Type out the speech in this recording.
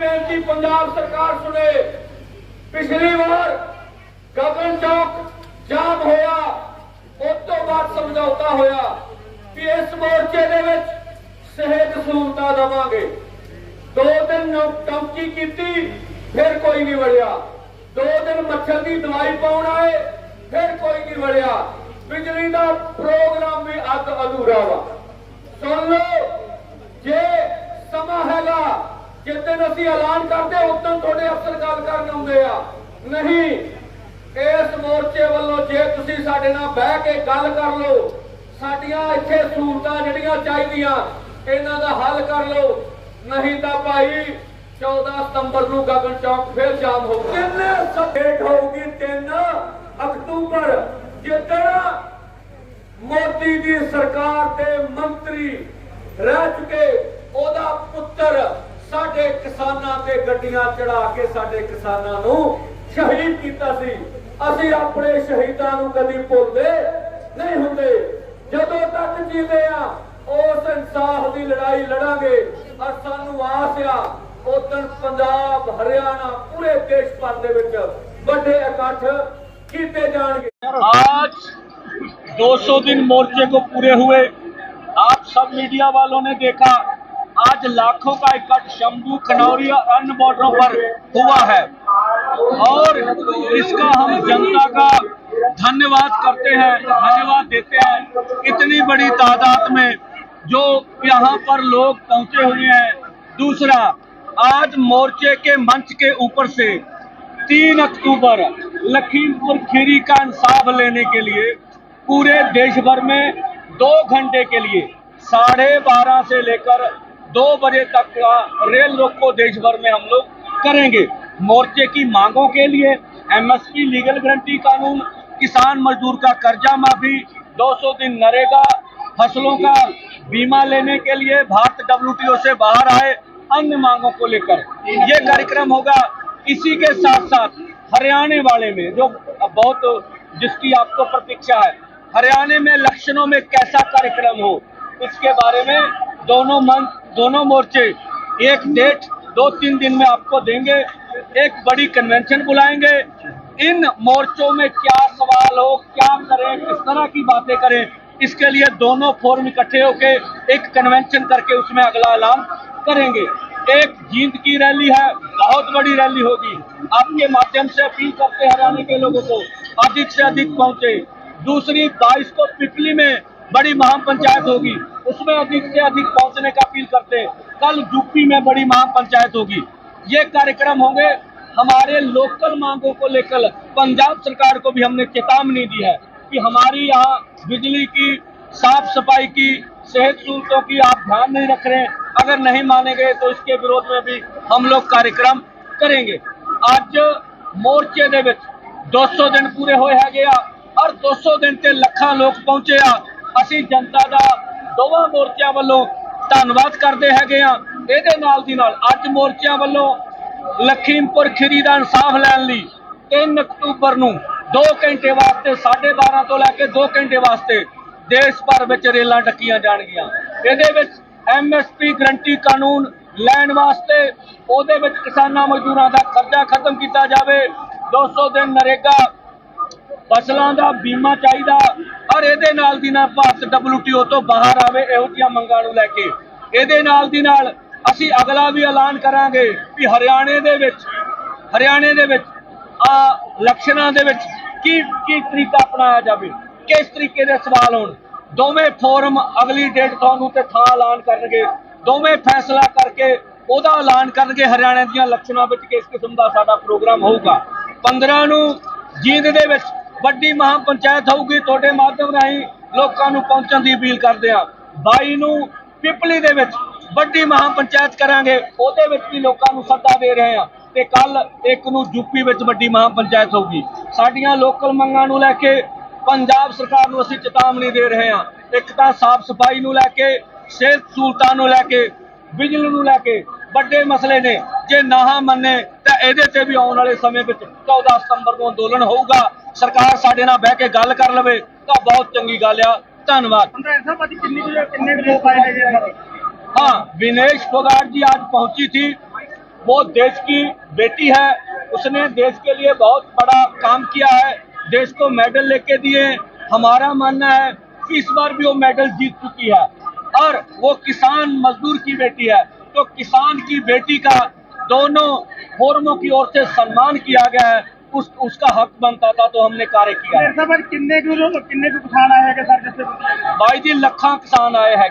ਬੇਨਤੀ ਪੰਜਾਬ ਸਰਕਾਰ ਸੁਣੇ। ਪਿਛਲੀ ਵਾਰ ਗਗਨ ਚੌਕ ਜਾਮ ਹੋਇਆ। ਉਸ ਤੋਂ ਬਾਅਦ ਸਮਝੌਤਾ ਹੋਇਆ ਕਿ ਇਸ ਮੋਰਚੇ ਦੇ ਵਿੱਚ ਸਿਹਤ ਸਹੂਲਤਾਂ ਦੇਵਾਂਗੇ। ਦੋ ਦਿਨ ਨੌ- ਕੀਤੀ, ਫਿਰ ਕੋਈ ਨਹੀਂ ਵੜਿਆ। ਦੋ ਦਿਨ ਮੱਛਰ ਦੀ ਦਵਾਈ ਪਾਉਣ ਆਏ, ਫਿਰ ਕੋਈ ਨਹੀਂ ਵੜਿਆ। ਬਿਜਲੀ ਦਾ ਪ੍ਰੋਗਰਾਮ ਵੀ ਅੱਧ ਅਧੂਰਾ ਵਾ। ਸੁਣ ਲਓ, ਜੇ ਸਮਾਂ ਹੈਗਾ ਜਿੱਦਣ ਅਸੀਂ ਐਲਾਨ ਕਰਦੇ ਉਦੋਂ ਤੁਹਾਡੇ ਅਫਸਰ ਗੱਲ ਕਰਨ ਆਉਂਦੇ ਆ। ਨਹੀਂ, ਇਸ ਮੋਰਚੇ ਵੱਲੋਂ ਜੇ ਤੁਸੀਂ ਸਾਡੇ ਨਾਲ ਬਹਿ ਕੇ ਗੱਲ ਕਰ ਲਓ, ਸਾਡੀਆਂ ਇੱਥੇ ਸਹੂਲਤਾਂ ਜਿਹੜੀਆਂ ਚਾਹੀਦੀਆਂ, ਇਹਨਾਂ ਦਾ ਹੱਲ ਕਰ ਲਓ। ਨਹੀਂ ਤਾਂ ਭਾਈ 14 ਸਤੰਬਰ ਨੂੰ ਗਗਨ ਚੌਕ ਫੇਰ ਜਾਮ ਹੋ ਕਿੰਨੇ ਸਪੇਟ ਹੋਊਗੀ 3 ਅਕਤੂਬਰ, ਜਿੱਦਣ ਮੋਦੀ ਦੀ ਸਰਕਾਰ ਦੇ ਮੰਤਰੀ ਰਹਿ ਚੁੱਕੇ, ਉਹਦਾ ਪੁੱਤਰ ਸਾਡੇ ਕਿਸਾਨਾਂ ਤੇ ਗੱਡੀਆਂ ਚੜਾ ਕੇ ਸਾਡੇ ਕਿਸਾਨਾਂ ਨੂੰ ਸ਼ਹੀਦ ਕੀਤਾ ਸੀ। ਅਸੀਂ ਆਪਣੇ ਸ਼ਹੀਦਾਂ ਨੂੰ ਕਦੀ ਭੁੱਲਦੇ ਨਹੀਂ ਹੁੰਦੇ। ਜਦੋਂ ਤੱਕ ਜੀਵੇ ਆ ਉਸ ਇਨਸਾਫ ਦੀ ਲੜਾਈ ਲੜਾਂਗੇ ਔਰ ਸਾਨੂੰ ਆਸ ਆ ਉਦੋਂ ਪੰਜਾਬ ਹਰਿਆਣਾ ਪੂਰੇ ਦੇਸ਼ ਭਰ ਦੇ ਵਿੱਚ ਵੱਡੇ ਇਕੱਠ ਕੀਤੇ ਜਾਣਗੇ आज 200 दिन मोर्चे को पूरे हुए आप सब मीडिया वालों ने देखा आज लाखों का इकट्ठ शंभू खनौरी और अन्य बॉर्डरों पर हुआ है और इसका हम जनता का धन्यवाद करते हैं धन्यवाद देते हैं इतनी बड़ी तादाद में जो यहाँ पर लोग पहुँचे हुए हैं। दूसरा, आज मोर्चे के मंच के ऊपर से तीन अक्टूबर लखीमपुर खीरी का इंसाफ लेने के लिए पूरे देश भर में दो घंटे के लिए, साढ़े बारह से लेकर दो बजे तक का रेल रोक को देश भर में हम लोग करेंगे। मोर्चे की मांगों के लिए एमएसपी, लीगल गारंटी कानून, किसान मजदूर का कर्जा माफ़ी 200 दिन नरेगा, फ़सलों का बीमा लेने के लिए भारत डब्ल्यूटीओ से बाहर आए अन्य मांगों को लेकर। ये कार्यक्रम होगा इसी के साथ साथ हरियाणा वाले में, जो बहुत जिसकी आपको प्रतीक्षा है। हरियाणा में लक्षणों में कैसा कार्यक्रम हो, इसके बारे में दोनों मंच, दोनों मोर्चे एक डेट दो तीन दिन में आपको देंगे, एक बड़ी कन्वेंशन बुलाएँगे। इन मोर्चों में क्या सवाल हो, क्या करें, किस तरह की बातें करें इसके लिए दोनों फोरम इकट्ठे होकर एक कन्वेंशन करके उसमें अगला ऐलान करेंगे। एक जींद की रैली है, बहुत बड़ी रैली होगी। आपके माध्यम से अपील करते हरियाणा के लोगों को, अधिक से अधिक पहुँचे। दूसरी, बाईस को पिपली में बड़ी महापंचायत होगी। उसमें अधिक से अधिक पहुँचने का अपील करते कल यूपी में बड़ी महापंचायत होगी। ये कार्यक्रम होंगे हमारे लोकल मांगों को लेकर। पंजाब सरकार को भी हमने चेतावनी दी है कि हमारी यहाँ बिजली की साफ सफाई की सेहत सहूलतों की आप ध्यान नहीं रख रहे हैं अगर नहीं मानेंगे तो इसके विरोध में भी हम लोग कार्यक्रम करेंगे ਅੱਜ ਮੋਰਚੇ ਦੇ ਵਿੱਚ 200 ਦਿਨ ਪੂਰੇ ਹੋਏ ਹੈਗੇ ਆ ਔਰ 200 ਦਿਨ ਤੇ ਲੱਖਾਂ ਲੋਕ ਪਹੁੰਚੇ ਆ ਅਸੀਂ ਜਨਤਾ ਦਾ ਦੋਵਾਂ ਮੋਰਚਿਆਂ ਵੱਲੋਂ ਧੰਨਵਾਦ ਕਰਦੇ ਹੈਗੇ ਆ ਇਹਦੇ ਨਾਲ ਦੀ ਨਾਲ ਅੱਜ ਮੋਰਚਿਆਂ ਵੱਲੋਂ ਲਖੀਮਪੁਰ ਖੀਰੀ ਦਾ ਇਨਸਾਫ ਲੈਣ ਲਈ 3 ਅਕਤੂਬਰ ਨੂੰ 2 ਘੰਟੇ ਵਾਸਤੇ 12:30 ਤੋਂ ਲੈ ਕੇ 2 ਘੰਟੇ ਵਾਸਤੇ ਦੇਸ਼ ਭਰ ਵਿੱਚ ਰੇਲਾਂ ਡੱਕੀਆਂ ਜਾਣਗੀਆਂ। ਇਹਦੇ ਵਿੱਚ ਐਮਐਸਪੀ ਗਰੰਟੀ ਕਾਨੂੰਨ ਲੈਣ ਵਾਸਤੇ ਉਹਦੇ ਵਿੱਚ ਕਿਸਾਨਾਂ ਮਜ਼ਦੂਰਾਂ ਦਾ ਕਰਜ਼ਾ ਖਤਮ ਕੀਤਾ ਜਾਵੇ। 200 ਦਿਨ ਨਰੇਗਾ, ਫਸਲਾਂ ਦਾ ਬੀਮਾ ਚਾਹੀਦਾ, ਔਰ ਇਹਦੇ ਨਾਲ ਦੀ ਨਾਲ ਭਾਰਤ WTO ਤੋਂ ਬਾਹਰ ਆਵੇ, ਇਹੋ ਜਿਹੀਆਂ ਮੰਗਾਂ ਨੂੰ ਲੈ ਕੇ। ਇਹਦੇ ਨਾਲ ਦੀ ਨਾਲ ਅਸੀਂ ਅਗਲਾ ਵੀ ਐਲਾਨ ਕਰਾਂਗੇ ਕਿ ਹਰਿਆਣੇ ਦੇ ਵਿੱਚ, ਹਰਿਆਣੇ ਦੇ ਵਿੱਚ, ਆ ਇਲੈਕਸ਼ਨਾਂ ਦੇ ਵਿੱਚ ਕੀ ਕੀ ਤਰੀਕਾ ਅਪਣਾਇਆ ਜਾਵੇ, ਕਿਸ ਤਰੀਕੇ ਦੇ ਸਵਾਲ ਹੋਣ। ਦੋਵੇਂ ਫੋਰਮ ਅਗਲੀ ਡੇਟ ਤੁਹਾਨੂੰ ਤੇ ਥਾਂ ਐਲਾਨ ਕਰਨਗੇ। ਦੋਵੇਂ ਫੈਸਲਾ ਕਰਕੇ ਉਹਦਾ ਐਲਾਨ ਕਰਨਗੇ ਹਰਿਆਣਾ ਦੀਆਂ ਇਲੈਕਸ਼ਨਾਂ ਵਿੱਚ ਕਿਸ ਕਿਸਮ ਦਾ ਸਾਡਾ ਪ੍ਰੋਗਰਾਮ ਹੋਊਗਾ। 15 ਨੂੰ ਜੀਂਦ ਦੇ ਵਿੱਚ ਵੱਡੀ ਮਹਾ ਪੰਚਾਇਤ ਹੋਊਗੀ, ਤੁਹਾਡੇ ਮਾਧਿਅਮ ਰਾਹੀਂ ਲੋਕਾਂ ਨੂੰ ਪਹੁੰਚਣ ਦੀ ਅਪੀਲ ਕਰਦੇ ਆ 22 ਨੂੰ ਪਿਪਲੀ ਦੇ ਵਿੱਚ ਵੱਡੀ ਮਹਾ ਪੰਚਾਇਤ ਕਰਾਂਗੇ, ਉਹਦੇ ਵਿੱਚ ਵੀ ਲੋਕਾਂ ਨੂੰ ਸੱਦਾ ਦੇ ਰਹੇ ਆ ਤੇ ਕੱਲ ਇੱਕ ਨੂੰ ਯੂਪੀ ਵਿੱਚ ਵੱਡੀ ਮਹਾ ਪੰਚਾਇਤ ਹੋਊਗੀ। ਸਾਡੀਆਂ ਲੋਕਲ ਮੰਗਾਂ ਨੂੰ ਲੈ ਕੇ ਪੰਜਾਬ ਸਰਕਾਰ ਨੂੰ ਅਸੀਂ ਚੇਤਾਵਨੀ ਦੇ ਰਹੇ ਹਾਂ। ਇੱਕ ਤਾਂ ਸਾਫ਼ ਸਫ਼ਾਈ ਨੂੰ ਲੈ ਕੇ ਸਿਹਤ ਸਹੂਲਤਾਂ ਨੂੰ ਲੈ ਕੇ ਬਿਜਲੀ ਨੂੰ ਲੈ ਕੇ ਵੱਡੇ ਮਸਲੇ ਨੇ। ਜੇ ਨਾ ਮੰਨੇ ਤਾਂ ਇਹਦੇ ਤੇ ਵੀ ਆਉਣ ਵਾਲੇ ਸਮੇਂ ਵਿੱਚ 14 ਸਤੰਬਰ ਨੂੰ ਅੰਦੋਲਨ ਹੋਊਗਾ। ਸਰਕਾਰ ਸਾਡੇ ਨਾਲ ਬਹਿ ਕੇ ਗੱਲ ਕਰ ਲਵੇ ਤਾਂ ਬਹੁਤ ਚੰਗੀ ਗੱਲ ਆ। ਧੰਨਵਾਦ। ਪੰਦਰਾਂ ਸਾਹਿਬ ਅੱਜ ਕਿੰਨੀ ਕੁ- ਕਿੰਨੇ ਕੁ वो देश की बेटी है उसने देश के लिए बहुत बड़ा काम किया है देश को मेडल लेके दिए हमारा मानना है कि इस बार भी वो मेडल जीत चुकी है। और वो किसान मजदूर की बेटी है तो किसान की बेटी का दोनों फोरमों की ओर से सम्मान किया गया है उस उसका हक बनता था तो हमने कार्य किया। किन्ने किन्ने किसान आए हैं भाई जी लखा किसान आए हैं